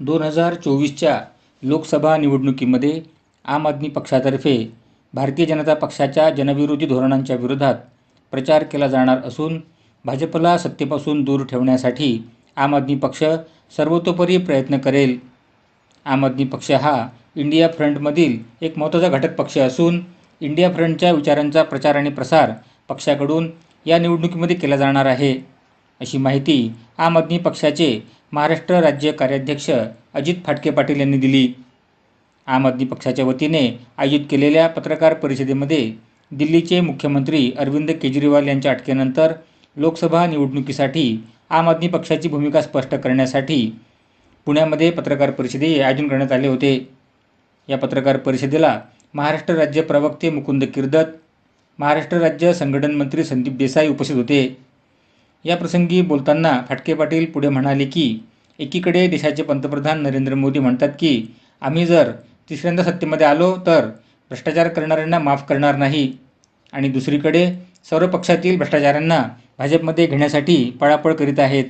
दोन हजार चोवीसच्या लोकसभा निवडणुकीमध्ये आम आदमी पक्षातर्फे भारतीय जनता पक्षाच्या जनविरोधी धोरणांच्या विरोधात प्रचार केला जाणार असून भाजपला सत्तेपासून दूर ठेवण्यासाठी आम आदमी पक्ष सर्वतोपरी प्रयत्न करेल. आम आदमी पक्ष हा इंडिया फ्रंटमधील एक महत्त्वाचा घटक पक्ष असून इंडिया फ्रंटच्या विचारांचा प्रचार आणि प्रसार पक्षाकडून या निवडणुकीमध्ये केला जाणार आहे. अशी माहिती आम आदमी पक्षाचे महाराष्ट्र राज्य कार्याध्यक्ष अजित फाटके पाटील यांनी दिली. आम आदमी पक्षाच्या वतीने आयोजित केलेल्या पत्रकार परिषदेमध्ये दिल्लीचे मुख्यमंत्री अरविंद केजरीवाल यांच्या अटकेनंतर लोकसभा निवडणुकीसाठी आम आदमी पक्षाची भूमिका स्पष्ट करण्यासाठी पुण्यामध्ये पत्रकार परिषदे आयोजन करण्यात आले होते. या पत्रकार परिषदेला महाराष्ट्र राज्य प्रवक्ते मुकुंद किर्दत महाराष्ट्र राज्य संघटन मंत्री संदीप देसाई उपस्थित होते. या प्रसंगी बोलताना फाटके पाटील पुढे म्हणाले की एकीकडे देशाचे पंतप्रधान नरेंद्र मोदी म्हणतात की आम्ही जर तिसऱ्यांदा सत्तेमध्ये आलो तर भ्रष्टाचार करणाऱ्यांना माफ करणार नाही. आणि दुसरीकडे सर्व पक्षातील भ्रष्टाचारांना भाजपमध्ये घेण्यासाठी पळापळ करीत आहेत.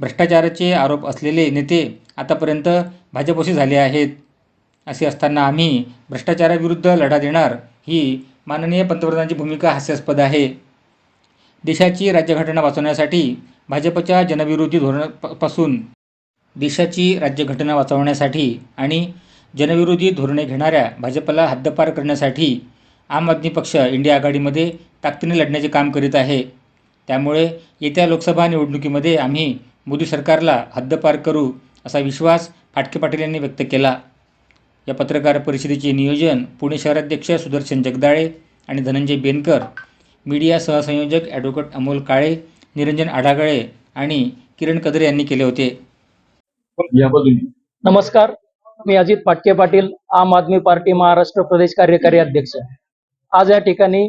भ्रष्टाचाराचे आरोप असलेले नेते आतापर्यंत भाजपशी झाले आहेत. असे असताना आम्ही भ्रष्टाचाराविरुद्ध लढा देणार ही माननीय पंतप्रधानांची भूमिका हास्यास्पद आहे. देशाची राज्यघटना वाचवण्यासाठी भाजपच्या जनविरोधी धोरणापासून देशाची राज्यघटना वाचवण्यासाठी आणि जनविरोधी धोरणे घेणाऱ्या भाजपला हद्दपार करण्यासाठी आम आदमी पक्ष इंडिया आघाडीमध्ये ताकदीने लढण्याचे काम करीत आहे. त्यामुळे येत्या लोकसभा निवडणुकीमध्ये आम्ही मोदी सरकारला हद्दपार करू असा विश्वास फाटके पाटील यांनी व्यक्त केला. या पत्रकार परिषदेचे नियोजन पुणे शहराध्यक्ष सुदर्शन जगदाळे आणि धनंजय बेनकर मीडिया सहसंयोजक ॲडव्होकेट अमोल काळे निरंजन आढागळे आणि किरण कदरे यांनी केले होते. नमस्कार. मी अजित पाटके पाटील आम आदमी पार्टी महाराष्ट्र प्रदेश कार्यकारी अध्यक्ष. आज या ठिकाणी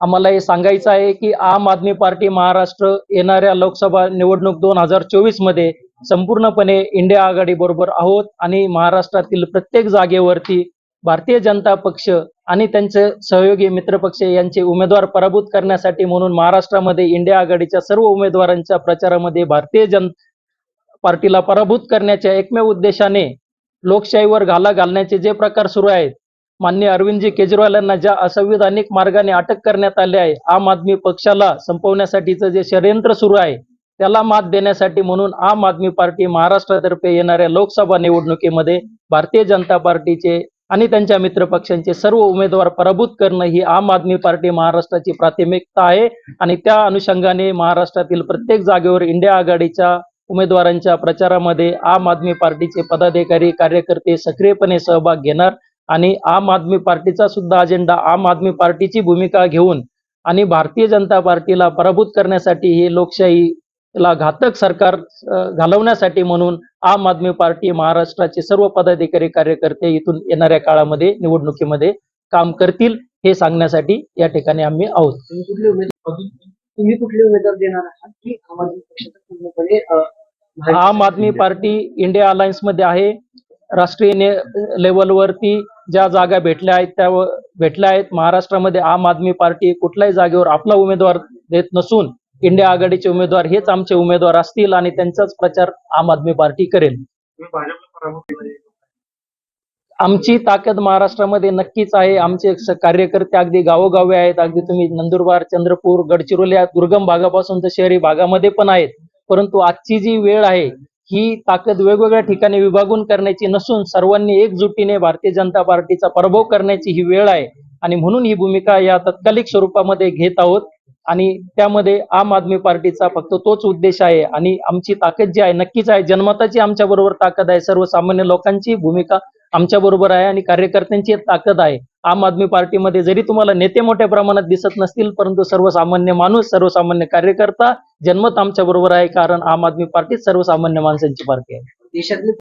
आम्हाला हे सांगायचं आहे की आम आदमी पार्टी महाराष्ट्र येणाऱ्या लोकसभा निवडणूक दोन हजार चोवीसमध्ये संपूर्णपणे इंडिया आघाडी बरोबर आहोत आणि महाराष्ट्रातील प्रत्येक जागेवरती भारतीय जनता पक्ष आणि त्यांचे सहयोगी मित्रपक्ष यांचे उमेदवार पराभूत करण्यासाठी म्हणून महाराष्ट्रामध्ये इंडिया आघाडीच्या सर्व उमेदवारांच्या प्रचारामध्ये भारतीय जन पार्टीला पराभूत करण्याच्या एकमेव उद्देशाने लोकशाहीवर घाला घालण्याचे जे प्रकार सुरू आहेत माननीय अरविंदजी केजरीवाल यांना ज्या असंविधानिक मार्गाने अटक करण्यात आले आहे आम आदमी पक्षाला संपवण्यासाठीचं जे षडयंत्र सुरू आहे त्याला मात देण्यासाठी म्हणून आम आदमी पार्टी महाराष्ट्रातर्फे येणाऱ्या लोकसभा निवडणुकीमध्ये भारतीय जनता पार्टीचे आणि त्यांच्या मित्रपक्षांचे सर्व उमेदवार पराभूत करणं ही आम आदमी पार्टी महाराष्ट्राची प्राथमिकता आहे. आणि त्या अनुषंगाने महाराष्ट्रातील प्रत्येक जागेवर इंडिया आघाडीच्या उमेदवारांच्या प्रचारामध्ये आम आदमी पार्टीचे पदाधिकारी कार्यकर्ते सक्रियपणे सहभाग घेणार. आणि आम आदमी पार्टीचा सुद्धा अजेंडा आम आदमी पार्टीची भूमिका घेऊन आणि भारतीय जनता पार्टीला पराभूत करण्यासाठी ही लोकशाही लोकशाहीला घातक सरकार घालवण्यासाठी म्हणून आम आदमी पार्टी महाराष्ट्राचे सर्व पदाधिकारी कार्यकर्ते इथून येणाऱ्या काळामध्ये निवडणुकीमध्ये काम करतील हे सांगण्यासाठी या ठिकाणी आम्ही आहोत. तुम्ही कुठले उमेदवार देणार आहात की आम आदमी पक्षाचा पूर्णपणे आम आदमी पार्टी इंडिया अलायन्समध्ये आहे. राष्ट्रीय लेवलवरती ज्या जागा भेटल्या आहेत त्या भेटल्या आहेत. महाराष्ट्रामध्ये आम आदमी पार्टी कुठल्याही जागेवर आपला उमेदवार देत नसून इंडिया आघाडीचे उमेदवार हेच आमचे उमेदवार असतील आणि त्यांचाच प्रचार आम आदमी पार्टी करेल. आमची ताकद महाराष्ट्रामध्ये नक्कीच आहे. आमचे कार्यकर्ते अगदी गावोगावी आहेत. अगदी तुम्ही नंदुरबार चंद्रपूर गडचिरोली या दुर्गम भागापासून तर शहरी भागामध्ये पण आहेत. परंतु आजची जी वेळ आहे ही ताकद वेगवेगळ्या ठिकाणी विभागून करण्याची नसून सर्वांनी एकजुटीने भारतीय जनता पार्टीचा पराभव करण्याची ही वेळ आहे. आणि म्हणून ही भूमिका या तत्कालिक स्वरूपामध्ये घेत आहोत. आणि त्यामध्ये आम आदमी पार्टीचा फक्त तोच उद्देश आहे आणि आमची ताकद जी आहे नक्कीच आहे. जनमताची आमच्या बरोबर ताकद आहे. सर्वसामान्य लोकांची भूमिका आमच्या बरोबर आहे आणि कार्यकर्त्यांची ताकद आहे. आम आदमी पार्टीमध्ये जरी तुम्हाला नेते मोठ्या प्रमाणात दिसत नसतील परंतु सर्वसामान्य माणूस सर्वसामान्य कार्यकर्ता जनमत आमच्या बरोबर आहे कारण आम आदमी पार्टी सर्वसामान्य माणसांची पार्टी आहे. देशातली